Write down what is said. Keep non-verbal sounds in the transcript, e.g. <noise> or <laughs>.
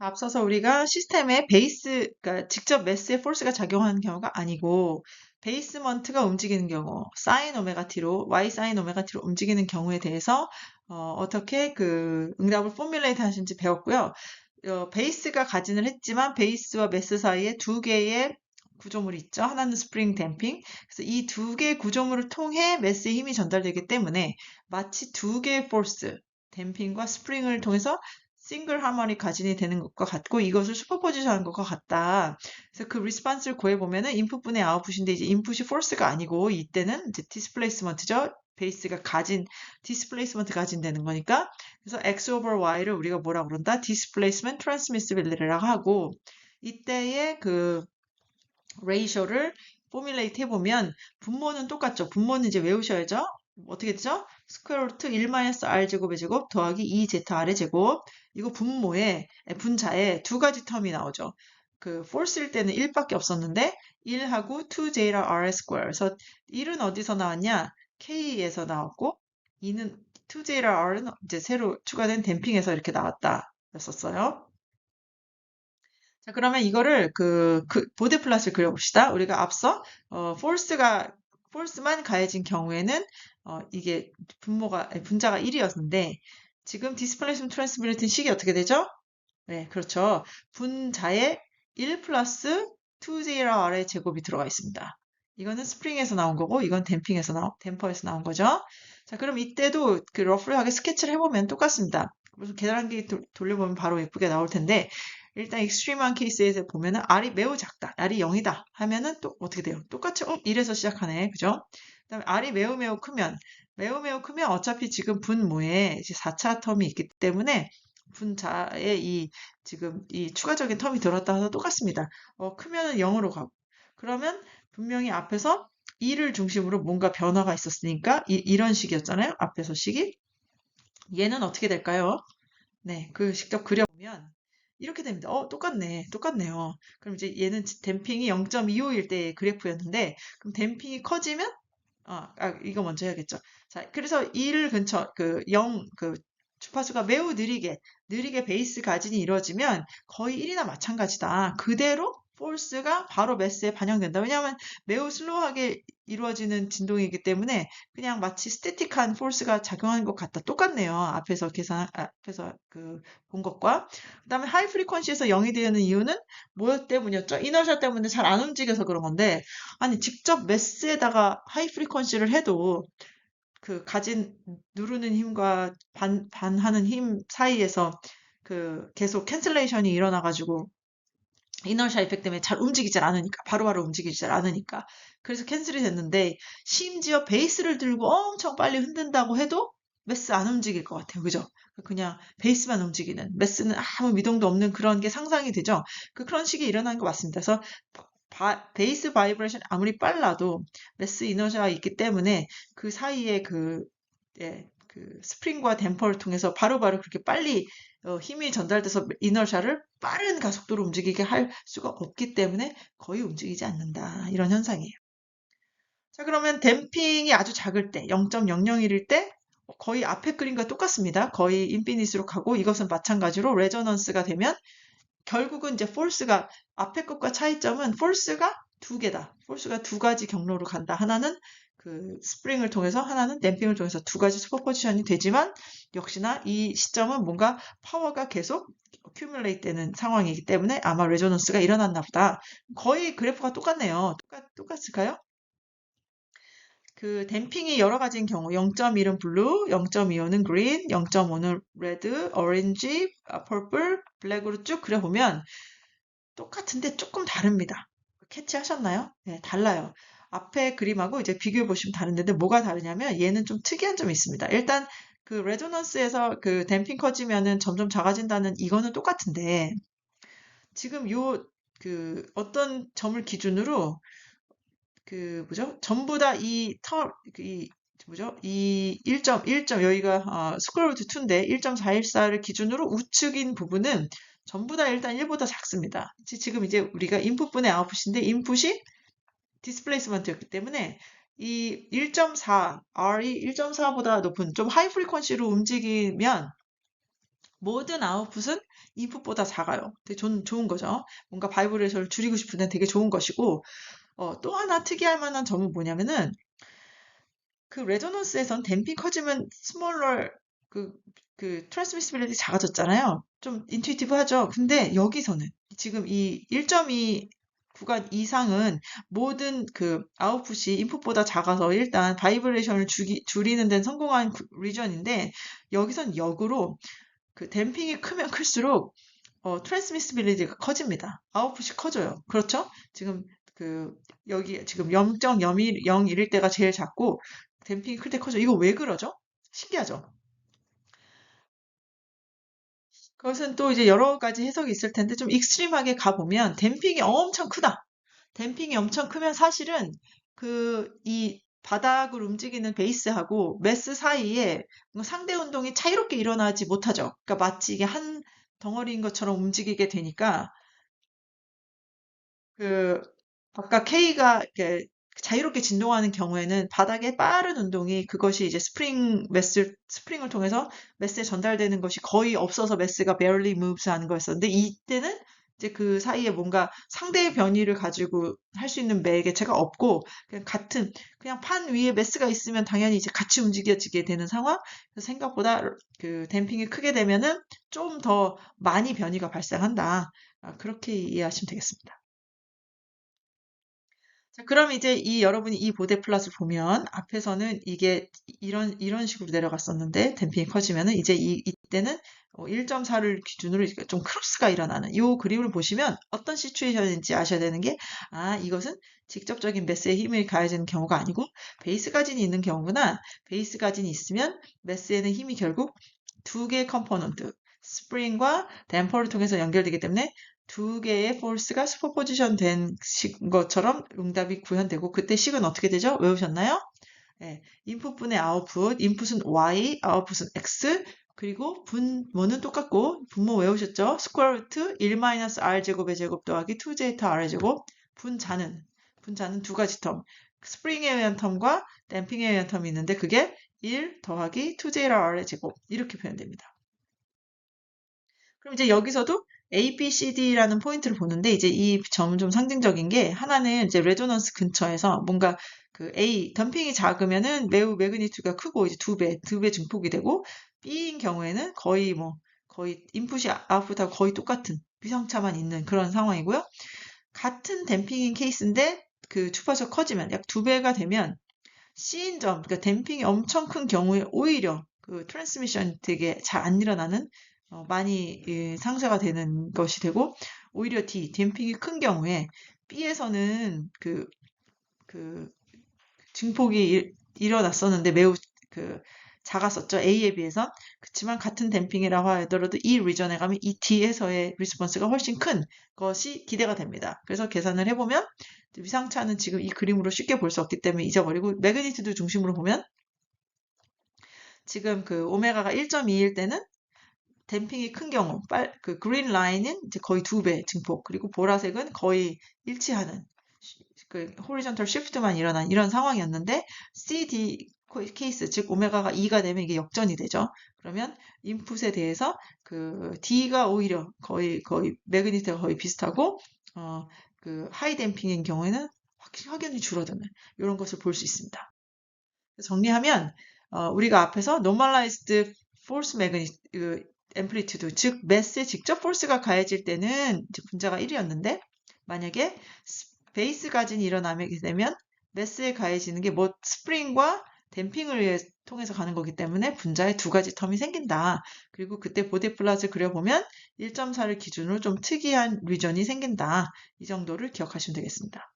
앞서서 우리가 시스템에 베이스, 그러니까 직접 매스의 포스가 작용하는 경우가 아니고 베이스먼트가 움직이는 경우, 사인 오메가 t로 y 사인 오메가 t로 움직이는 경우에 대해서 어, 떻게그 응답을 포뮬레이트 하시는지 배웠고요. 어, 베이스가 가진을 했지만 베이스와 매스 사이에 두 개의 구조물이 있죠. 하나는 스프링 댐핑. 그래서 이 두 개의 구조물을 통해 매스의 힘이 전달되기 때문에 마치 두 개의 포스, 댐핑과 스프링을 통해서 싱글 하모니 가진이 되는 것과 같고 이것을 슈퍼포지션한 것과 같다. 그래서 그 리스판스를 구해 보면은 인풋분의 아웃풋인데 이제 인풋이 포스가 아니고 이때는 이제 디스플레이스먼트죠. 베이스가 가진 디스플레이스먼트 가진 되는 거니까 그래서 x over y를 우리가 뭐라 그런다? 디스플레이스먼트 트랜스미시빌리티라고 하고 이때의 그 레이셔를 포뮬레이트 해보면 분모는 똑같죠. 분모는 이제 외우셔야죠. 어떻게 되죠? 스퀘어 루트 1-r 제곱의 제곱 더하기 2zr의 제곱 이거 분모에 분자에 두 가지 텀이 나오죠. 그 force일 때는 1밖에 없었는데 1하고 2j랑 r square 그래서 1은 어디서 나왔냐? k에서 나왔고 2는 2j랑 r은 이제 새로 추가된 댐핑에서 이렇게 나왔다 였었어요. 자, 그러면 이거를 그, 그 보드 플랫을 그려봅시다. 우리가 앞서 어, force가 force만 가해진 경우에는 어, 이게 분모가 분자가 1이었는데 지금 디스플레이스먼트 트랜스빌리티 식이 어떻게 되죠? 네, 그렇죠. 분자에 1 플러스 2jr의 제곱이 들어가 있습니다. 이거는 스프링에서 나온 거고 이건 댐핑에서 나온 댐퍼에서 나온 거죠. 자, 그럼 이때도 그 러프하게 스케치를 해보면 똑같습니다. 무슨 계산기 돌려보면 바로 예쁘게 나올 텐데 일단 익스트림한 케이스에서 보면은 R이 매우 작다. R이 0이다. 하면은 또 어떻게 돼요? 똑같이 어, 1에서 시작하네. 그죠? 그 다음에 R이 매우 매우 크면 매우 매우 크면 어차피 지금 분모에 이제 4차 텀이 있기 때문에 분자에 이 지금 이 추가적인 텀이 들었다 해서 똑같습니다. 어, 크면은 0으로 가고 그러면 분명히 앞에서 2를 중심으로 뭔가 변화가 있었으니까 이, 런 식이었잖아요. 앞에서 식이. 얘는 어떻게 될까요? 네, 그 직접 그려보면 이렇게 됩니다. 어, 똑같네. 똑같네요. 그럼 이제 얘는 댐핑이 0.25일 때 그래프였는데, 그럼 댐핑이 커지면, 아, 아, 이거 먼저 해야겠죠. 자, 그래서 1 근처, 그 0, 그 주파수가 매우 느리게, 느리게 베이스 가진이 이루어지면 거의 1이나 마찬가지다. 그대로 포스가 바로 매스에 반영된다. 왜냐하면 매우 슬로우하게 이루어지는 진동이기 때문에 그냥 마치 스태틱한 포스가 작용하는 것 같다. 똑같네요. 앞에서 계산, 앞에서 그 본 것과. 그 다음에 하이 프리퀀시에서 0이 되는 이유는 뭐 때문이었죠? 이너셜 때문에 잘 안 움직여서 그런 건데, 아니, 직접 매스에다가 하이 프리퀀시를 해도 그 가진 누르는 힘과 반, 반하는 힘 사이에서 그 계속 캔슬레이션이 일어나가지고 이너셜 이펙 때문에 잘 움직이질 않으니까 바로 바로 움직이질 않으니까 그래서 캔슬이 됐는데 심지어 베이스를 들고 엄청 빨리 흔든다고 해도 메스 안 움직일 것 같아요. 그죠? 그냥 베이스만 움직이는 메스는 아무 미동도 없는 그런 게 상상이 되죠. 그 그런 식이 일어나는 것 같습니다. 그래서 바, 베이스 바이브레이션 아무리 빨라도 메스 이너셜가 있기 때문에 그 사이에 그, 예, 그 스프링과 댐퍼를 통해서 바로바로 바로 그렇게 빨리 어, 힘이 전달돼서 이너셜을 빠른 가속도로 움직이게 할 수가 없기 때문에 거의 움직이지 않는다. 이런 현상이에요. 자, 그러면 댐핑이 아주 작을 때, 0.001일 때 거의 앞에 그림과 똑같습니다. 거의 인피니스로 가고 이것은 마찬가지로 레저넌스가 되면 결국은 이제 폴스가 앞에 것과 차이점은 폴스가 두 개다. 폴스가 두 가지 경로로 간다. 하나는 그 스프링을 통해서 하나는 댐핑을 통해서 두 가지 슈퍼포지션이 되지만 역시나 이 시점은 뭔가 파워가 계속 큐뮬레이트 되는 상황이기 때문에 아마 레조넌스가 일어났나 보다. 거의 그래프가 똑같네요. 똑같, 똑같을까요? 그 댐핑이 여러 가지인 경우 0.1은 블루, 0.25는 그린, 0.5는 레드, 오렌지, 퍼플, 블랙으로 쭉 그려보면 똑같은데 조금 다릅니다. 캐치하셨나요? 네, 달라요. 앞에 그림하고 이제 비교해 보시면 다른데 뭐가 다르냐면 얘는 좀 특이한 점이 있습니다. 일단 그 레조넌스에서 그 댐핑 커지면은 점점 작아진다는 이거는 똑같은데 지금 요 그 어떤 점을 기준으로 그 뭐죠? 전부 다이 터, 이 뭐죠? 이 1.1점 여기가 어, 스크롤 루트 2인데 1.414를 기준으로 우측인 부분은 전부 다 일단 1보다 작습니다. 지금 이제 우리가 인풋분의 아웃풋인데 인풋이 디스플레이스먼트였기 때문에 이 1.4, R이 1.4보다 높은 좀 하이 프리퀀시로 움직이면 모든 아웃풋은 인풋보다 작아요. 되게 좋은, 좋은 거죠. 뭔가 바이브레이션을 줄이고 싶은데 되게 좋은 것이고 어, 또 하나 특이할 만한 점은 뭐냐면은 그 레조넌스에선 댐핑 커지면 스몰러 그, 그 트랜스미시빌리티 작아졌잖아요. 좀 인투이티브 하죠. 근데 여기서는 지금 이 1.2 구간 이상은 모든 그 아웃풋이 인풋보다 작아서 일단 바이브레이션을 주기, 줄이는 데는 성공한 리전인데 여기선 역으로 그 댐핑이 크면 <laughs> 클수록 어, 트랜스미시빌리티가 커집니다. 아웃풋이 커져요. 그렇죠? 지금 그 여기 지금 0.01일 때가 제일 작고 댐핑이 클 때 커져. 이거 왜 그러죠? 신기하죠? 그것은 또 이제 여러 가지 해석이 있을 텐데 좀 익스트림하게 가보면 댐핑이 엄청 크다. 댐핑이 엄청 크면 사실은 그 이 바닥을 움직이는 베이스하고 매스 사이에 상대 운동이 차이롭게 일어나지 못하죠. 그러니까 마치 이게 한 덩어리인 것처럼 움직이게 되니까 그 아까 K가 이렇게 자유롭게 진동하는 경우에는 바닥에 빠른 운동이 그것이 이제 스프링 매스 스프링을 통해서 매스에 전달되는 것이 거의 없어서 매스가 barely moves 하는 거였었는데 이때는 이제 그 사이에 뭔가 상대의 변이를 가지고 할 수 있는 매개체가 없고 그냥 같은 그냥 판 위에 매스가 있으면 당연히 이제 같이 움직여지게 되는 상황. 그래서 생각보다 그 댐핑이 크게 되면은 좀 더 많이 변이가 발생한다. 아, 그렇게 이해하시면 되겠습니다. 자, 그럼 이제 이 여러분이 이 보데 플랫을 보면 앞에서는 이게 이런 이런 식으로 내려갔었는데 댐핑이 커지면은 이제 이 이때는 1.4를 어, 기준으로 좀 크로스가 일어나는 이 그림을 보시면 어떤 시츄에이션인지 아셔야 되는 게 아, 이것은 직접적인 매스에 힘이 가해지는 경우가 아니고 베이스 가진이 있는 경우구나. 베이스 가진이 있으면 매스에는 힘이 결국 두 개의 컴포넌트 스프링과 댐퍼를 통해서 연결되기 때문에 두 개의 force가 슈퍼포지션 된 것처럼 응답이 구현되고 그때 식은 어떻게 되죠? 외우셨나요? 네, 인풋분의 아웃풋, 인풋은 y, 아웃풋은 x, 그리고 분모는 똑같고 분모 외우셨죠? 스퀘어 루트 1-r 제곱의 제곱 더하기 2제타 r의 제곱 분자는 분자는 두 가지 텀 스프링에 의한 텀과 댐핑에 의한 텀이 있는데 그게 1 더하기 2제타 r의 제곱 이렇게 표현됩니다. 그럼 이제 여기서도 A, B, C, D라는 포인트를 보는데 이제 이 점은 좀 상징적인 게 하나는 이제 레조넌스 근처에서 뭔가 그 A 덤핑이 작으면은 매우 매그니튜가 크고 이제 두 배, 두 배 증폭이 되고 B인 경우에는 거의 뭐 거의 인풋이 아웃풋하고 거의 똑같은 위상차만 있는 그런 상황이고요. 같은 댐핑인 케이스인데 그 추파적 커지면 약 두 배가 되면 C인 점, 그러니까 댐핑이 엄청 큰 경우에 오히려 그 트랜스미션 되게 잘 안 일어나는 어, 많이 예, 상쇄가 되는 것이 되고 오히려 D, 댐핑이 큰 경우에 B에서는 그, 그 증폭이 일, 일어났었는데 매우 그 작았었죠. A에 비해서. 그렇지만 같은 댐핑이라고 하더라도 이 리전에 가면 이 D에서의 리스폰스가 훨씬 큰 것이 기대가 됩니다. 그래서 계산을 해보면 위상차는 지금 이 그림으로 쉽게 볼 수 없기 때문에 잊어버리고 매그니트드 중심으로 보면 지금 그 오메가가 1.2일 때는 댐핑이 큰 경우, 빨, 그 그린 라인은 이제 거의 두 배 증폭, 그리고 보라색은 거의 일치하는 그 호리전털 시프트만 일어난 이런 상황이었는데 CD 케이스, 즉 오메가가 2가 되면 이게 역전이 되죠. 그러면 인풋에 대해서 그 D가 오히려 거의 거의 매그니트가 거의 비슷하고 어, 그 하이 댐핑인 경우에는 확연히 줄어드는 이런 것을 볼 수 있습니다. 정리하면 어, 우리가 앞에서 normalized force magnetic 앰플리튜드, 즉 매스에 직접 포스가 가해질 때는 분자가 1이었는데 만약에 베이스 가진이 일어나게 되면 매스에 가해지는 게 뭐 스프링과 댐핑을 위해 통해서 가는 거기 때문에 분자에 두 가지 텀이 생긴다. 그리고 그때 보데 플라즈 그려보면 1.4를 기준으로 좀 특이한 리전이 생긴다. 이 정도를 기억하시면 되겠습니다.